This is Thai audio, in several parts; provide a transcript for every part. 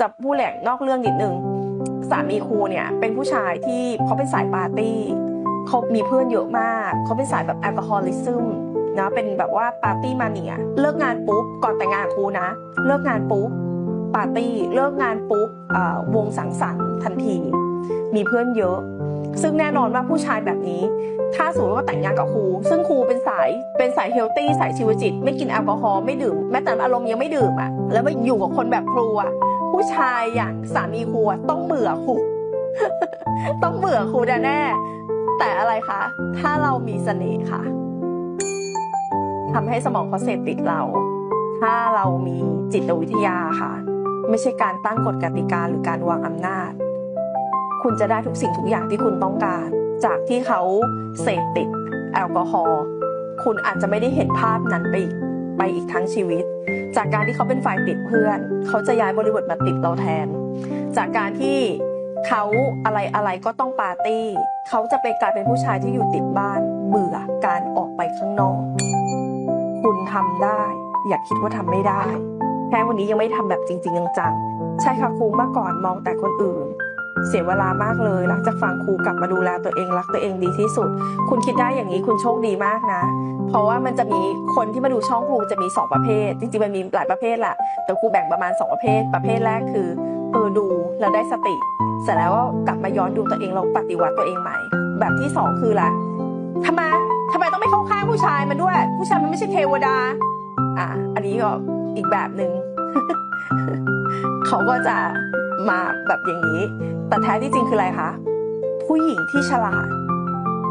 จะพูดแหลกนอกเรื่องนิดนึงสามีครูเนี่ยเป็นผู้ชายที่เขาเป็นสายปาร์ตี้เขามีเพื่อนเยอะมาก เขาเป็นสายแบบแอลกอฮอลิซึมนะเป็นแบบว่าปาร์ตี้มาเนียเลิกงานปุ๊บก่อนแต่งงานครูนะ เลิกงานปุ๊บปาร์ตี้เลิกงานปุ๊บวงสังสรรค์ทันที มีเพื่อนเยอะ ซึ่งแน่นอนว่าผู้ชายแบบนี้ ถ้าสมมติว่าแต่งงานกับครู ซึ่งครูเป็นสายเป็นสายเฮลตี้สายชีวจิต ไม่กินแอลกอฮอล์ไม่ดื่มแม้แต่อารมณ์ยังไม่ดื่มอะแล้วมาอยู่กับคนแบบครูอะ ผู้ชายอย่างสามีครูอะต้องเบื่อครูต้องเบื่อครูแน่แต่อะไรคะ ถ้าเรามีเสน่ห์ค่ะทำให้สมองเขาเสพติดเรา ถ้าเรามีจิตวิทยาค่ะ ไม่ใช่การตั้งกฎกติกาหรือการวางอำนาจ คุณจะได้ทุกสิ่งทุกอย่างที่คุณต้องการ จากที่เขาเสพติดแอลกอฮอล์ คุณอาจจะไม่ได้เห็นภาพนั้นไปอีกไปอีกทั้งชีวิต จากการที่เขาเป็นฝ่ายติดเพื่อน เขาจะย้ายบริบทมาติดเราแทน จากการที่เขาอะไรอะไรก็ต้องปาร์ตี้ เขาจะไปกลายเป็นผู้ชายที่อยู่ติดบ้าน เบื่อการออกไปข้างนอก คุณทำได้ อย่าคิดว่าทำไม่ได้ แค่วันนี้ยังไม่ทำแบบจริง ๆ จังๆใช่ค่ะครูเมื่อก่อนมองแต่คนอื่น เสียเวลามากเลยหลังจากฟังครูกลับมาดูแลตัวเองรักตัวเองดีที่สุด คุณคิดได้อย่างนี้คุณโชคดีมากนะ เพราะว่ามันจะมีคนที่มาดูช่องครูจะมีสองประเภท จริงๆมันมีหลายประเภทแหละแต่ครูแบ่งประมาณสองประเภท ประเภทแรกคือเออดูแล้วได้สติ เสร็จแล้วก็กลับมาย้อนดูตัวเองเราปฏิวัติตัวเองใหม่ แบบที่สองคือละทำไมทำไมต้องไม่เข้าข้างผู้ชายมันด้วย ผู้ชายมันไม่ใช่เทวดา อะอันนี้ก็อีกแบบหนึ่ง เขาก็จะมาแบบอย่างนี้ แต่แท้ที่จริงคืออะไรคะผู้หญิงที่ฉลาด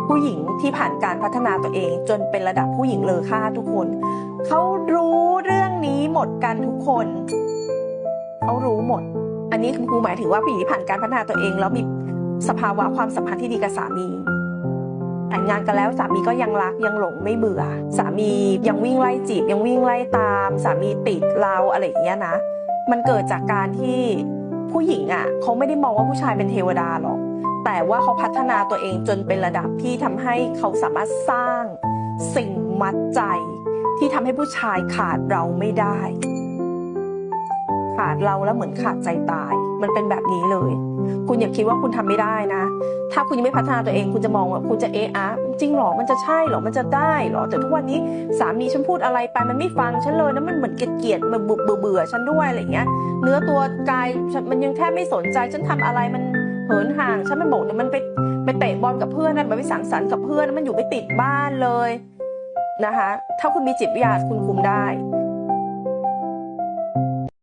ผู้หญิงที่ผ่านการพัฒนาตัวเอง จนเป็นระดับผู้หญิงเลอค่าทุกคน เขารู้เรื่องนี้หมดกันทุกคน เขารู้หมด อันนี้คือครูหมายถึงว่าผู้หญิงที่ผ่านการพัฒนาตัวเอง แล้วมีสภาวะความสัมพันธ์ที่ดีกับสามีแต่งงานกันแล้วสามีก็ยังรักยังหลงไม่เบื่อ สามียังวิ่งไล่จีบยังวิ่งไล่ตาม สามีติดเราอะไรอย่างเงี้ยนะ มันเกิดจากการที่ผู้หญิงอะเขาไม่ได้มองว่าผู้ชายเป็นเทวดาหรอก แต่ว่าเขาพัฒนาตัวเองจนเป็นระดับที่ทำให้เขาสามารถสร้างสิ่งมัดใจ ที่ทำให้ผู้ชายขาดเราไม่ได้ ขาดเราแล้วเหมือนขาดใจตาย มันเป็นแบบนี้เลย คุณอย่าคิดว่าคุณทำไม่ได้นะ ถ้าคุณยังไม่พัฒนาตัวเองคุณจะมองว่าคุณจะเอะอะจริงเหรอมันจะใช่เหรอมันจะได้เหรอแต่ทุกวันนี้สามีฉันพูดอะไรไปมันไม่ฟังฉันเลยนะมันเหมือนเกลียดมันเบื่อเบื่อฉันด้วยอะไรเงี้ย เนื้อตัวกายมันยังแทบไม่สนใจฉันทำอะไรมันเหินห่างฉันมันบอกเนี่ยมันไปไปเตะบอลกับเพื่อนนะมันไปสังสรรค์กับเพื่อนมันอยู่ไปติดบ้านเลยนะคะ ถ้าคุณมีจิตวิทยาคุณคุมได้